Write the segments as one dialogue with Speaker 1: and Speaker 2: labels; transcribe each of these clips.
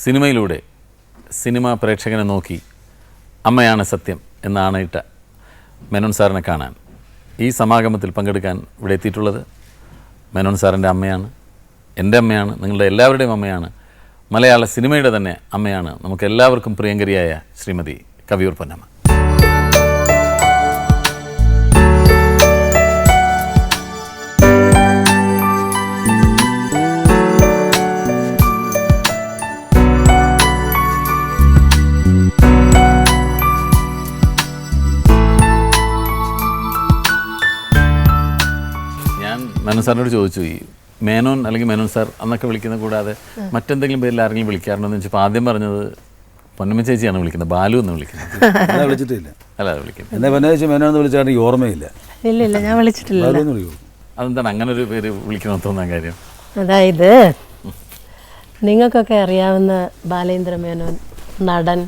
Speaker 1: സിനിമയിലൂടെ സിനിമ പ്രേക്ഷകനെ നോക്കി അമ്മയാണ് സത്യം എന്നാണിട്ട മെനോൻ സാറിനെ കാണാൻ ഈ സമാഗമത്തിൽ പങ്കെടുക്കാൻ ഇവിടെ എത്തിയിട്ടുള്ളത് മെനോൻ സാറിന്റെ അമ്മയാണ് എന്റെ അമ്മയാണ് നിങ്ങളുടെ എല്ലാവരുടെയും അമ്മയാണ് മലയാള സിനിമയുടെ തന്നെ അമ്മയാണ് നമുക്ക് എല്ലാവർക്കും പ്രിയങ്കരിയായ ശ്രീമതി കവിയൂർ പൊന്നമ്മ. മേനോൻ സാറിനോട് ചോദിച്ചു ഈ മേനോൻ അല്ലെങ്കിൽ മേനോൻ സാർ എന്നൊക്കെ വിളിക്കുന്ന കൂടാതെ മറ്റെന്തെങ്കിലും പേരിൽ ആരെങ്കിലും വിളിക്കാറുണ്ടോ എന്ന് ചോദിച്ചപ്പോൾ ആദ്യം പറഞ്ഞത് പൊന്നമ്മ ചേച്ചിയാണ് വിളിക്കുന്നത് ബാലു എന്ന് വിളിക്കുന്നത്.
Speaker 2: എന്നെ വിളിച്ചിട്ടില്ല.
Speaker 1: അല്ല വിളിക്കുന്നത്
Speaker 2: എന്നെ പൊന്നേച്ച് മേനോന്ന് വിളിച്ചാൽ എനിക്ക് ഓർമ്മയില്ല.
Speaker 3: ഇല്ല ഇല്ല ഞാൻ വിളിച്ചിട്ടില്ല.
Speaker 2: വിളിക്കൂ
Speaker 1: അതെന്താണ് അങ്ങനെ ഒരു പേര് വിളിക്കണം തോന്നാൻ കാര്യം?
Speaker 3: അതായത് നിങ്ങൾക്കൊക്കെ അറിയാവുന്ന ബാലേന്ദ്ര മേനോൻ നടൻ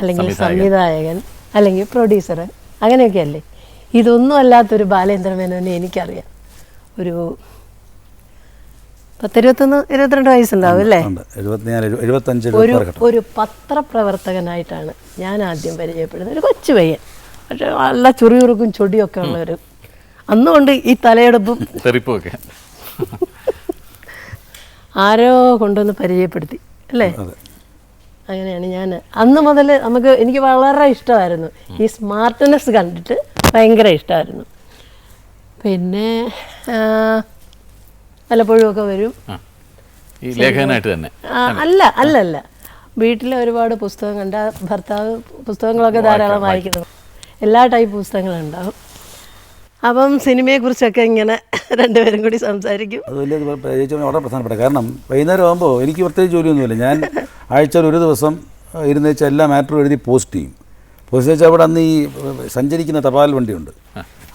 Speaker 3: അല്ലെങ്കിൽ സംവിധായകൻ. അല്ലെങ്കിൽ പ്രൊഡ്യൂസർ അങ്ങനെയൊക്കെ അല്ലേ ഇതൊന്നും അല്ലാത്തൊരു ബാലേന്ദ്ര മേനോനെ എനിക്കറിയാം. ഒരു പത്തിരുപത്തൊന്ന് ഇരുപത്തിരണ്ട് വയസ്സുണ്ടാവും അല്ലേ? ഒരു ഒരു പത്രപ്രവർത്തകനായിട്ടാണ് ഞാൻ ആദ്യം പരിചയപ്പെടുന്നത്. ഒരു കൊച്ചു പയ്യൻ. പക്ഷെ നല്ല ചുറിയുറുക്കും ചൊടിയൊക്കെ ഉള്ളൊരു അന്നുകൊണ്ട് ഈ തലയെടുപ്പും
Speaker 1: തെറിപ്പൊക്കെ
Speaker 3: ആരോ കൊണ്ടുവന്ന് പരിചയപ്പെടുത്തി അല്ലേ? അങ്ങനെയാണ് ഞാൻ. അന്ന് മുതൽ നമുക്ക് എനിക്ക് വളരെ ഇഷ്ടമായിരുന്നു. ഈ സ്മാർട്ട്നെസ് കണ്ടിട്ട് ഭയങ്കര ഇഷ്ടമായിരുന്നു. പിന്നെ ഒക്കെ വരും.
Speaker 1: ഈ ലേഖകനായിട്ട് തന്നെ.
Speaker 3: അല്ല അല്ല അല്ല വീട്ടിലെ ഒരുപാട് പുസ്തകം കണ്ട ഭർത്താവ് പുസ്തകങ്ങളൊക്കെ ധാരാളം വായിക്കുന്നു. എല്ലാ ടൈപ്പ് പുസ്തകങ്ങളും പുസ്തകങ്ങളുണ്ടാവും. അപ്പം സിനിമയെക്കുറിച്ചൊക്കെ ഇങ്ങനെ രണ്ടുപേരും കൂടി സംസാരിക്കും.
Speaker 2: അത് വലിയ ഇത് ചേച്ചി പറഞ്ഞ വളരെ പ്രധാനപ്പെട്ട കാരണം വൈകുന്നേരം ആകുമ്പോൾ എനിക്ക് പ്രത്യേകിച്ച് ജോലിയൊന്നുമില്ല. ഞാൻ ആഴ്ചയിൽ ഒരു ദിവസം ഇരുന്ന് വെച്ചാൽ എല്ലാ മാറ്ററും എഴുതി പോസ്റ്റ് ചെയ്യും. പോസ്റ്റ് വെച്ചാൽ അവിടെ അന്ന് ഈ സഞ്ചരിക്കുന്ന തപാൽ വണ്ടിയുണ്ട്.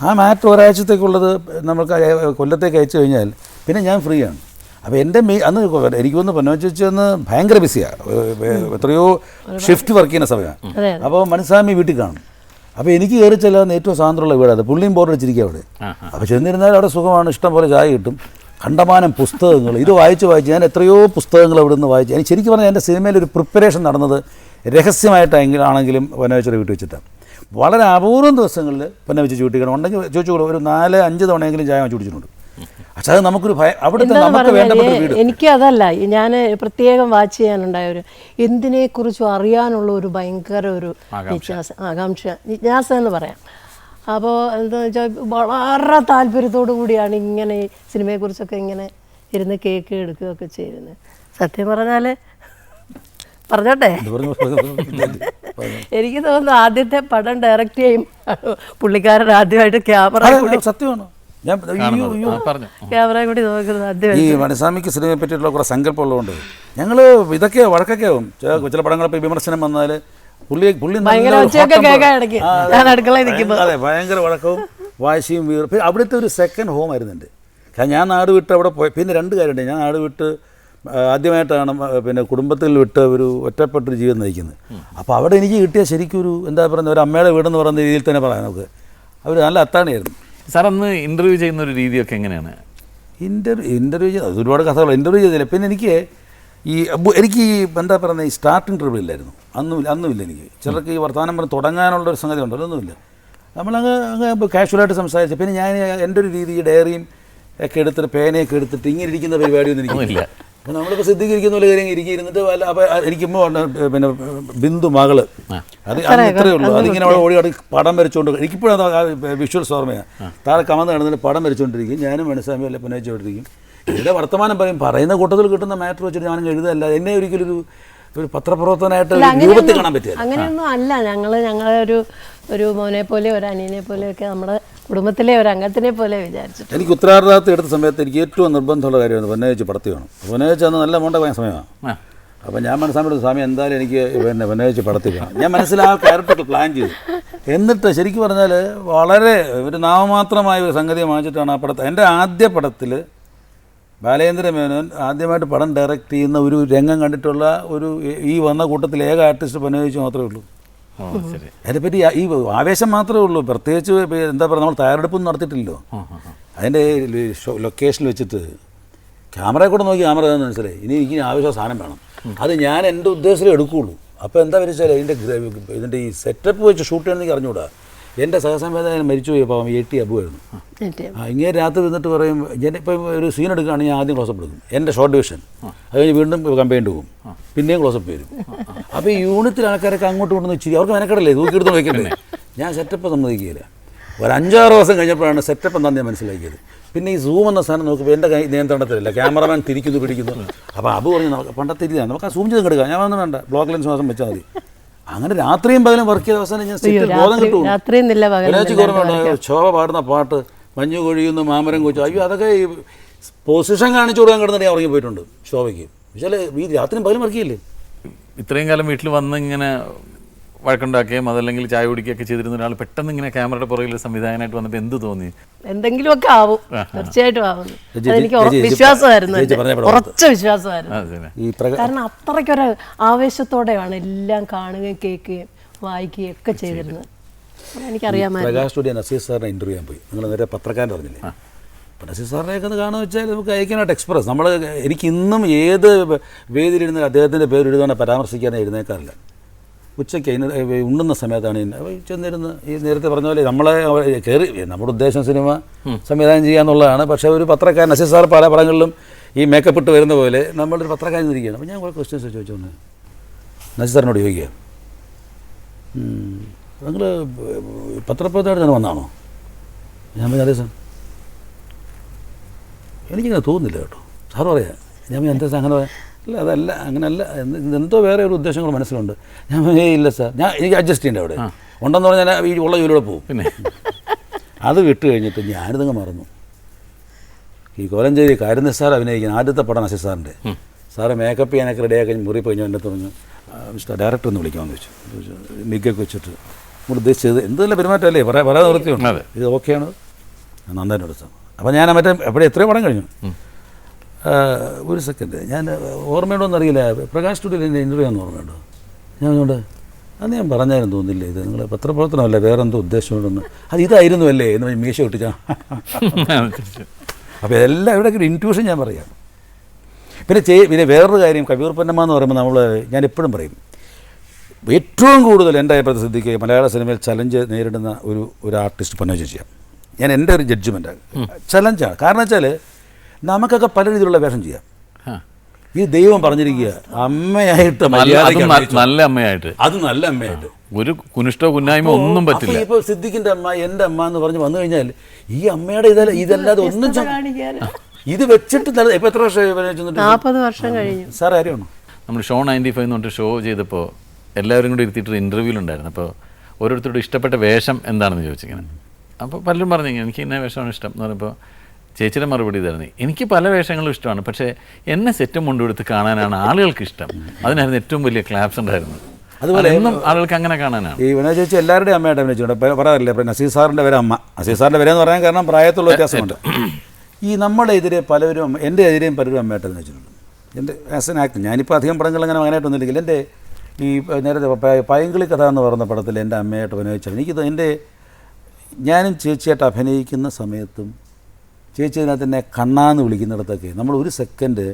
Speaker 2: ആ മാറ്റ് ഒരാഴ്ചത്തേക്കുള്ളത് നമുക്ക് കൊല്ലത്തേക്ക് അയച്ചു കഴിഞ്ഞാൽ പിന്നെ ഞാൻ ഫ്രീ ആണ്. അപ്പോൾ എന്റെ മെയ് അന്ന് എനിക്ക് വന്ന് പൊന്നോച്ചു അന്ന് ഭയങ്കര ബിസിയാണ് എത്രയോ ഷിഫ്റ്റ് വർക്ക് ചെയ്യുന്ന സമയമാണ്. അപ്പോൾ മനസ്സാമി വീട്ടിൽ കാണും. അപ്പോൾ എനിക്ക് കയറി ചെല്ലാൻ ഏറ്റവും സാന്ദ്രമുള്ള വീടാണ് പുള്ളിയും ബോർഡ് വെച്ചിരിക്കുക അവിടെ. അപ്പോൾ ചെന്നിരുന്നാൽ അവിടെ സുഖമാണ്. ഇഷ്ടം പോലെ ചായ കിട്ടും. കണ്ടമാനം പുസ്തകങ്ങൾ. ഇത് വായിച്ച് വായിച്ച് ഞാൻ എത്രയോ പുസ്തകങ്ങൾ അവിടെ നിന്ന് വായിച്ചു. എനിക്ക് ശരിക്കും പറഞ്ഞാൽ എന്റെ സിനിമയിൽ ഒരു പ്രിപ്പറേഷൻ നടന്നത് രഹസ്യമായിട്ടെങ്കിലും ആണെങ്കിലും പൊന്നവച്ചയുടെ വീട്ടിൽ വെച്ചിട്ടാണ്. വളരെ അപൂർവം ദിവസങ്ങളിൽ പൊന്നവച്ച് ചൂട്ടിക്കണം ഉണ്ടെങ്കിൽ ചോദിച്ചോളൂ ഒരു നാല് അഞ്ച് തവണയെങ്കിലും ചായ വെച്ച് കുടിച്ചിട്ടുണ്ട്. പക്ഷേ അത് നമുക്കൊരു ഭയ അവിടുത്തെ നമുക്ക് വേണ്ടപ്പെട്ട വീട്.
Speaker 3: എനിക്ക് അതല്ല ഞാൻ പ്രത്യേകം വാച്ച് ചെയ്യാനുണ്ടായ ഒരു എന്തിനെക്കുറിച്ചും അറിയാനുള്ള ഒരു ഭയങ്കര ഒരു ജിജ്ഞാസ ആകാംക്ഷ ജിജ്ഞാസ എന്ന് പറയാം. അപ്പോൾ എന്താ വെച്ചാൽ വളരെ താല്പര്യത്തോടു കൂടിയാണ് ഇങ്ങനെ സിനിമയെക്കുറിച്ചൊക്കെ ഇങ്ങനെ ഇരുന്ന് കേക്ക് എടുക്കുകയൊക്കെ ചെയ്യുന്നത്. സത്യം പറഞ്ഞാൽ പറഞ്ഞോട്ടെ. എനിക്ക് തോന്നുന്നു ആദ്യത്തെ പടം ഡയറക്റ്റ് ചെയ്യും. പുള്ളിക്കാരൻ ആദ്യമായിട്ട് ക്യാമറ
Speaker 2: സത്യമാണോ സത്യമാണ്. ഞാൻ
Speaker 3: ക്യാമറ കൂടി നോക്കുന്നത്
Speaker 2: ഈ മണിസ്വാമിക്ക് സിനിമയെ പറ്റിയിട്ടുള്ള കുറേ സങ്കല്പമുള്ളതുകൊണ്ട് ഞങ്ങൾ ഇതൊക്കെ വഴക്കൊക്കെ ആവും. ചില ചില പടങ്ങളൊക്കെ വിമർശനം വന്നാൽ പുള്ളി പുള്ളി. അതെ. ഭയങ്കര വഴക്കവും വാശിയും അവിടുത്തെ ഒരു സെക്കൻഡ് ഹോം ആയിരുന്നുണ്ട് കാരണം ഞാൻ നാട് വിട്ട് അവിടെ പോയി. പിന്നെ രണ്ട് കാര്യമുണ്ട്. ഞാൻ നാട് വിട്ട് ആദ്യമായിട്ടാണ് പിന്നെ കുടുംബത്തിൽ വിട്ട് ഒരു ഒറ്റപ്പെട്ടൊരു ജീവിതം നയിക്കുന്നത്. അപ്പോൾ അവിടെ എനിക്ക് കിട്ടിയ ശരിക്കും ഒരു എന്താ പറയുന്നത് ഒരു അമ്മയുടെ വീടെന്ന് പറയുന്ന രീതിയിൽ തന്നെ പറയാം നമുക്ക്. അവർ നല്ല അത്താണിയായിരുന്നു.
Speaker 1: സാർ അന്ന് ഇന്റർവ്യൂ ചെയ്യുന്ന ഒരു രീതിയൊക്കെ എങ്ങനെയാണ്?
Speaker 2: ഇന്റർവ്യൂ ഇന്റർവ്യൂ ചെയ്ത് ഒരുപാട് കഥകൾ ഇന്റർവ്യൂ ചെയ്തില്ല. പിന്നെ എനിക്ക് ഈ എനിക്ക് ഈ എന്താ പറയുന്നത് ഈ സ്റ്റാർട്ട് ഇന്റർവ്യൂ ഇല്ലായിരുന്നു. അന്നും അന്നുമില്ല എനിക്ക്. ചിലർക്ക് ഈ വർത്തമാനം പറഞ്ഞ് തുടങ്ങാനുള്ള ഒരു സംഗതി ഉണ്ടല്ലോ ഒന്നുമില്ല നമ്മളങ്ങ് അങ്ങ് കാഷ്വലായിട്ട് സംസാരിച്ചു പിന്നെ ഞാൻ എന്റെ ഒരു രീതി ഈ ഡയറിയും ഒക്കെ എടുത്തിട്ട് പേനയൊക്കെ എടുത്തിട്ട് ഇങ്ങനെ ഇരിക്കുന്ന പരിപാടിയൊന്നും എനിക്കില്ല അപ്പോൾ നമ്മളിപ്പോൾ സിദ്ധിക്കിരിക്കുന്ന പോലെ കാര്യം ഇരിക്കുക ഇരുന്നിട്ട് വല്ല അപ്പോൾ ഇരിക്കുമ്പോൾ പിന്നെ ബിന്ദു മകൾ. അത് അത്രയേ ഉള്ളൂ. അതിങ്ങനെ അവിടെ ഓടി അവിടെ പടം വരച്ചുകൊണ്ട് എനിക്കിപ്പോഴും വിഷ്വൽ വിഷ്വൽസ് ഓർമ്മയാണ് താഴെ കമന്ന് കിടന്നിട്ട് പടം വരച്ചുകൊണ്ടിരിക്കും ഞാനും മനസ്സാമി അല്ലെ പുനയിച്ചുകൊണ്ടിരിക്കും ഇവിടെ വർത്തമാനം പറയും പറയുന്ന കൂട്ടത്തിൽ കിട്ടുന്ന മാറ്റർ വെച്ചിട്ട് ഞാൻ എഴുതല്ല. എന്നെ ഒരിക്കലും ഒരു ഒരു പത്രപ്രവർത്തനമായിട്ട് രൂപത്തിൽ കാണാൻ പറ്റില്ല.
Speaker 3: അങ്ങനെയൊന്നും അല്ല. ഞങ്ങൾ ഞങ്ങളെ ഒരു മോനെ പോലെ ഒരു അനിയനെ പോലെയൊക്കെ നമ്മുടെ കുടുംബത്തിലെ ഒരു അംഗത്തിനെ പോലെ വിചാരിച്ചു
Speaker 2: എനിക്ക് ഉത്തരവാദിത്തം എടുത്ത സമയത്ത് എനിക്ക് ഏറ്റവും നിർബന്ധമുള്ള കാര്യമാണ് പൊന്നയച്ച് പടത്തി വേണം പൊന്നയച്ച് അന്ന് നല്ല മോണ്ട പോയ സമയമാണ്.
Speaker 1: അപ്പം
Speaker 2: അപ്പോൾ ഞാൻ മനസ്സിലാക്കി സ്വാമി എന്തായാലും എനിക്ക് പിന്നെ പൊന്നയച്ച് പടത്തി വേണം ഞാൻ മനസ്സിലാ ക്യാരക്ടർ പ്ലാൻ ചെയ്തു. എന്നിട്ട് ശരിക്കും പറഞ്ഞാൽ വളരെ ഒരു നാമമാത്രമായ ഒരു സംഗതി വാങ്ങിച്ചിട്ടാണ് ആ പടത്തെ എന്റെ ആദ്യ പടത്തിൽ ബാലേന്ദ്ര മേനോൻ ആദ്യമായിട്ട് പടം ഡയറക്റ്റ് ചെയ്യുന്ന ഒരു രംഗം കണ്ടിട്ടുള്ള ഒരു ഈ വന്ന കൂട്ടത്തിൽ ഏക ആർട്ടിസ്റ്റ് പൊന്നയിച്ച് മാത്രമേ ഉള്ളൂ. അതിനെപ്പറ്റി ഈ ആവേശം മാത്രമേ ഉള്ളൂ. പ്രത്യേകിച്ച് എന്താ പറയുക നമ്മൾ തയ്യാറെടുപ്പൊന്നും നടത്തിയിട്ടില്ലല്ലോ. അതിന്റെ ലൊക്കേഷനിൽ വെച്ചിട്ട് ക്യാമറയെ കൂടെ നോക്കി ക്യാമറ എന്ന് മനസ്സിലായി? ഇനി എനിക്ക് ആവശ്യം സാധനം വേണം. അത് ഞാൻ എന്റെ ഉദ്ദേശത്തിൽ എടുക്കുകയുള്ളൂ. അപ്പോൾ എന്താ വെച്ചാൽ ഇതിന്റെ ഇതിന്റെ ഈ സെറ്റപ്പ് വെച്ച് ഷൂട്ട് ചെയ്യണമെന്ന് എനിക്ക് അറിഞ്ഞുകൂടാ. എന്റെ സഹസംവേദന മരിച്ചു പോയി പാവം എ ടി അബുവായിരുന്നു. ആ. ഇങ്ങനെ രാത്രി നിന്നിട്ട് പറയും ഞാൻ ഇപ്പം ഒരു സീൻ എടുക്കുകയാണെങ്കിൽ ഞാൻ ആദ്യം ക്ലോസപ്പ് എടുക്കും. എന്റെ ഷോർട്ട് ഡിവിഷൻ അത് കഴിഞ്ഞ് വീണ്ടും കമ്പൈൻഡ് പോകും പിന്നെയും ക്ലോസപ്പ് വരും. അപ്പോൾ ഈ യൂണിറ്റിൽ ആൾക്കാരൊക്കെ അങ്ങോട്ട് കൊണ്ടുവന്ന് വെച്ചിരി അവർക്ക് മെനക്കടല്ലേ? തൂക്കിയെടുത്ത് വയ്ക്കണ്ടേ ഞാൻ സെറ്റപ്പ് സമ്മതിക്കില്ല ഒരു അഞ്ചാറ് ദിവസം കഴിഞ്ഞപ്പോഴാണ് സെറ്റപ്പ് എന്താണെന്ന് ഞാൻ മനസ്സിലാക്കിയത്. പിന്നെ ഈ സൂം എന്ന സാധനം നോക്കുമ്പോൾ എന്റെ കൈ നിയന്ത്രണത്തിലല്ല. ക്യാമറമാൻ തിരിക്കുന്നു പിടിക്കുന്നു. അപ്പോൾ അത് പറഞ്ഞു നമുക്ക് പണ്ടത്തെ രീതിയാണ്. നമുക്ക് ആ സൂം ചെയ്ത് എടുക്കാം. ഞാൻ ഒന്നും വേണ്ട. ബ്ലോക്ക് ലെൻസ് മാത്രം വെച്ചാൽ മതി. അങ്ങനെ രാത്രിയും പകലും വർക്ക് ചെയ്ത അവസാനം ഞാൻ ബോധം കിട്ടും
Speaker 3: പകലും
Speaker 2: ശോഭ പാടുന്ന പാട്ട് മഞ്ഞു കൊഴിയുന്നു മാമരം കൊച്ചു. അയ്യോ അതൊക്കെ ഈ പൊസിഷൻ കാണിച്ചു കൊടുക്കാൻ കിടന്നിട്ട് ഉറങ്ങി പോയിട്ടുണ്ട് ശോഭയ്ക്ക്. പക്ഷേ ഈ രാത്രിയും പകലും വർക്ക് ചെയ്യില്ലേ?
Speaker 1: ഇത്രയും കാലം വീട്ടിൽ വന്ന് ഇങ്ങനെ വഴക്കുണ്ടാക്കുകയും അതല്ലെങ്കിൽ ചായ കുടിക്കുകയൊക്കെ ചെയ്തിരുന്ന ഒരാൾ പെട്ടെന്ന് ഇങ്ങനെ ക്യാമറയുടെ പുറകിൽ സംവിധായകനായിട്ട് വന്നപ്പോൾ എന്ത് തോന്നി?
Speaker 3: എന്തെങ്കിലുമൊക്കെ ആവും. തീർച്ചയായിട്ടും ആവും. വിശ്വാസമായിരുന്നു ഉറച്ച വിശ്വാസമായിരുന്നു. കാരണം അത്രയ്ക്കൊരു ആവേശത്തോടെയാണ് എല്ലാം കാണുകയും കേൾക്കുകയും വായിക്കുകയും ഒക്കെ ചെയ്തിരുന്നത്. എനിക്കറിയാമായിരുന്നു
Speaker 2: പ്രകാശ് സ്റ്റുഡിയോ നസീർ സാറിനെ ഇന്റർവ്യൂ ചെയ്യാൻ പോയി. നിങ്ങൾ നേരെ പത്രക്കാരൻ പറഞ്ഞില്ലേ അപ്പം നസീർ സാറിനെയൊക്കെ ഒന്ന് കാണുക വെച്ചാൽ നമുക്ക് അയക്കാനായിട്ട് എക്സ്പ്രസ് നമ്മൾ എനിക്ക് ഇന്നും ഏത് വേദിയിലിരുന്ന് അദ്ദേഹത്തിന്റെ പേര് എഴുതാൻ പരാമർശിക്കാൻ എഴുന്നേക്കാറില്ല. ഉച്ചയ്ക്ക് ഉണ്ണുന്ന സമയത്താണ് ചെന്നിരുന്ന് ഈ നേരത്തെ പറഞ്ഞ പോലെ നമ്മളെ കയറി നമ്മുടെ ഉദ്ദേശം സിനിമ സംവിധാനം ചെയ്യുക എന്നുള്ളതാണ്. പക്ഷേ ഒരു പത്രക്കാരൻ അസിസ് സാർ പല പടങ്ങളിലും ഈ മേക്കപ്പ് ഇട്ട് വരുന്ന പോലെ നമ്മളൊരു പത്രക്കാരൻ ഇരിക്കുകയാണ്. അപ്പോൾ ഞാൻ കുറേ ക്വസ്റ്റ്യൻസ് ചോദിച്ചു തന്നെ നസീർ സാറിനോട് ചോദിക്കുക. നിങ്ങൾ പത്രപ്രവർത്തകർ തന്നെ വന്നാണോ? ഞാൻ പറഞ്ഞു അതെ സാർ. എനിക്കിങ്ങനെ തോന്നുന്നില്ല കേട്ടോ. സാർ പറയാം ഞാൻ പറഞ്ഞു, എന്താ സാർ അങ്ങനെ പറയാം? ഇല്ല അതല്ല അങ്ങനെയല്ല എന്ത് വേറെ ഒരു ഉദ്ദേശങ്ങൾ മനസ്സിലുണ്ട്. ഞാൻ ഇല്ല സാർ. ഞാൻ എനിക്ക് അഡ്ജസ്റ്റ് ചെയ്യേണ്ട അവിടെ. ഉണ്ടെന്ന് പറഞ്ഞാൽ ഞാൻ ഈ ഉള്ള ജോലിയോടെ പോകും
Speaker 1: പിന്നെ?
Speaker 2: അത് വിട്ട് കഴിഞ്ഞിട്ട് ഞാനിതങ്ങ് മറന്നു. ഈ കോലഞ്ചേരി കാരുന്ന സാർ അഭിനയിക്കുന്ന ആദ്യത്തെ പടം നസീർ സാറിന്റെ സാറ് മേക്കപ്പ് ചെയ്യാനൊക്കെ റെഡിയാക്കി മുറി പോയി എന്നെ എന്റെ പറഞ്ഞു മിസ്റ്റർ ഡയറക്ടർ ഒന്ന് വിളിക്കാമെന്ന് വെച്ചു മിക്കൊക്കെ വെച്ചിട്ട്. നമ്മൾ ഉദ്ദേശിച്ചത് എന്തെല്ലാം പെരുമാറ്റമല്ലേ? പറയാ പറയാതെ നിർത്തിയുണ്ട് ഇത് ഓക്കെയാണ് നന്നായിട്ട് എടുത്തു അപ്പോൾ ഞാൻ മറ്റേ എപ്പോഴും എത്രയോ പടം കഴിഞ്ഞു. ഒരു സെക്കൻഡ് ഞാൻ ഓർമ്മയുണ്ടോ എന്നറിയില്ല. പ്രകാശ് സ്റ്റുഡിയോയിൽ എന്റെ ഇന്റർവ്യൂ ആണെന്ന് ഓർമ്മയുണ്ടോ? ഞാൻ അതുകൊണ്ട് അന്ന് ഞാൻ പറഞ്ഞാലും തോന്നില്ല ഇത്? നിങ്ങൾ പത്രപ്രവർത്തനമല്ല വേറെ എന്തോ ഉദ്ദേശമുണ്ടെന്ന്. അത് ഇതായിരുന്നു അല്ലേ എന്ന് മീശ കിട്ടിച്ച അപ്പോൾ ഇതെല്ലാം ഇവിടെ ഒരു ഇന്റ്യൂഷൻ ഞാൻ പറയാം. പിന്നെ ചെയ് പിന്നെ വേറൊരു കാര്യം കവിയൂർ പൊന്നമ്മ എന്ന് പറയുമ്പോൾ നമ്മൾ ഞാൻ എപ്പോഴും പറയും ഏറ്റവും കൂടുതൽ എന്റെ അഭിപ്രായത്തിൽ ശ്രദ്ധിക്കുക മലയാള സിനിമയിൽ ചലഞ്ച് നേരിടുന്ന ഒരു ഒരു ആർട്ടിസ്റ്റ് പൊന്നോ ചെയ്യാം ഞാൻ എന്റെ ഒരു ജഡ്ജ്മെന്റാണ് ചലഞ്ചാണ് കാരണം വെച്ചാൽ നമുക്കൊക്കെ പല രീതിയിലുള്ള വേഷം ചെയ്യാം. ഈ ദൈവം പറഞ്ഞിരിക്കുക അമ്മയായിട്ട്
Speaker 1: നല്ല അമ്മയായിട്ട്.
Speaker 2: അത് നല്ല അമ്മയായിട്ട്.
Speaker 1: ഒരു കുനിഷ്ടോ കുന്നായ്മ ഒന്നും പറ്റില്ല.
Speaker 2: ഇപ്പൊ ഇപ്പോൾ സിദ്ദിഖിന്റെ അമ്മ എന്റെ അമ്മ എന്ന് പറഞ്ഞ് വന്നു കഴിഞ്ഞാൽ ഈ അമ്മയുടെ ഇതല്ല ഇതല്ലാതെ ഒന്നും ഇത് വെച്ചിട്ട് നല്ല ഇപ്പൊ എത്ര വർഷം
Speaker 3: നാൽപ്പത് വർഷം കഴിഞ്ഞു.
Speaker 2: സാർ ആരെയാണോ
Speaker 1: നമ്മൾ ഷോ നയന്റി ഫൈവ് എന്ന് പറഞ്ഞിട്ട് ഷോ ചെയ്തപ്പോൾ എല്ലാവരും കൂടി ഇരുത്തിയിട്ട് ഇന്റർവ്യൂലുണ്ടായിരുന്നു അപ്പോൾ ഓരോരുത്തരോട് ഇഷ്ടപ്പെട്ട വേഷം എന്താണെന്ന് ചോദിച്ചിങ്ങനെ. അപ്പോൾ പലരും പറഞ്ഞു എനിക്ക് ഇന്ന വേഷമാണ് ഇഷ്ടം. എന്ന് പറയുമ്പോൾ ചേച്ചിയുടെ മറുപടി ഇതായിരുന്നു. എനിക്ക് പല വേഷങ്ങളും ഇഷ്ടമാണ്. പക്ഷേ എന്നെ സെറ്റും കൊണ്ടുകൊടുത്ത് കാണാനാണ് ആളുകൾക്ക് ഇഷ്ടം അതിനായിരുന്നു ഏറ്റവും വലിയ ക്ലാപ്സ് ഉണ്ടായിരുന്നത്.
Speaker 2: അതുപോലെ
Speaker 1: എന്നും ആളുകൾക്ക് അങ്ങനെ കാണാനാണ്.
Speaker 2: ഈ വിനോദ ചേച്ചി എല്ലാവരുടെയും അമ്മയായിട്ട് അഭിനയിച്ചിട്ടുണ്ട് പറയാറില്ലേ ഇപ്പം നസീർ സാറിന്റെ വരെ അമ്മ. നസീർ സാറിന്റെ വരെ എന്ന് പറയാൻ കാരണം പ്രായത്തുള്ള വ്യത്യാസമുണ്ട്. ഈ നമ്മുടെ എതിരെ പലവരും എന്റെ എതിരെയും പലരും അമ്മയായിട്ട് അഭിനയിച്ചിട്ടുണ്ട് എന്റെ ആസ് എൻ ആക്ടർ ഞാനിപ്പോൾ അധികം പടങ്ങൾ അങ്ങനെ അങ്ങനെയായിട്ടൊന്നുമില്ലെങ്കിൽ എന്റെ ഈ നേരത്തെ പൈങ്കിളി കഥ എന്ന് പറയുന്ന പടത്തിൽ എന്റെ അമ്മയായിട്ട് അഭിനയിച്ചത് എനിക്കിത് എന്റെ ഞാനും ചേച്ചിയായിട്ട് അഭിനയിക്കുന്ന സമയത്തും ചേച്ചി അതിനകത്ത് തന്നെ കണ്ണാന്ന് വിളിക്കുന്നിടത്തൊക്കെ നമ്മൾ ഒരു സെക്കൻഡ്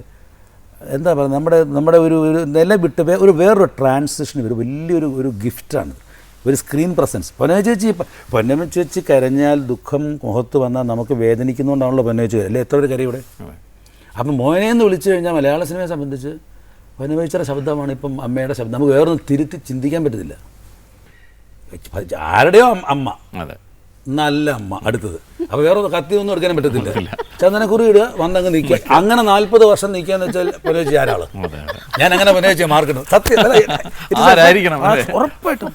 Speaker 2: എന്താ പറയുക നമ്മുടെ നമ്മുടെ ഒരു ഒരു നില വിട്ട് വേ- ഒരു വേറൊരു ട്രാൻസിഷൻ ഒരു വലിയൊരു ഒരു ഗിഫ്റ്റാണ് ഒരു സ്ക്രീൻ പ്രസൻസ് പൊന്നമ്മ ചേച്ചി പൊന്നമ ചേച്ചി കരഞ്ഞാൽ ദുഃഖം മുഖത്ത് വന്നാൽ നമുക്ക് വേദനിക്കുന്നതുകൊണ്ടാണല്ലോ പൊന്നമ്മ ചേച്ചി. അല്ലേ? എത്ര ഒരു കരി ഇവിടെ? അപ്പം മോനെ എന്ന് വിളിച്ചു കഴിഞ്ഞാൽ മലയാള സിനിമയെ സംബന്ധിച്ച് പൊന്നമേച്ചിയുടെ ശബ്ദമാണ് ഇപ്പം അമ്മയുടെ ശബ്ദം. നമുക്ക് വേറൊന്നും തിരുത്തി ചിന്തിക്കാൻ പറ്റത്തില്ല. ആരുടെയോ അമ്മ- അമ്മ.
Speaker 1: അതെ.
Speaker 2: നല്ല അമ്മ അടുത്തത്. അപ്പൊ വേറെ കത്തി ഒന്നും എടുക്കാനും പറ്റത്തില്ല. ചന്ദനക്കുറി ഇടുക വന്നങ്ങ് നിൽക്കുക അങ്ങനെ നാല്പത് വർഷം നിൽക്കാന്ന് വെച്ചാൽ പുനേജി
Speaker 1: ആരാൾ?
Speaker 2: ഞാൻ അങ്ങനെ പുനേജി മാർക്കിടും. സത്യം ഉറപ്പായിട്ടും.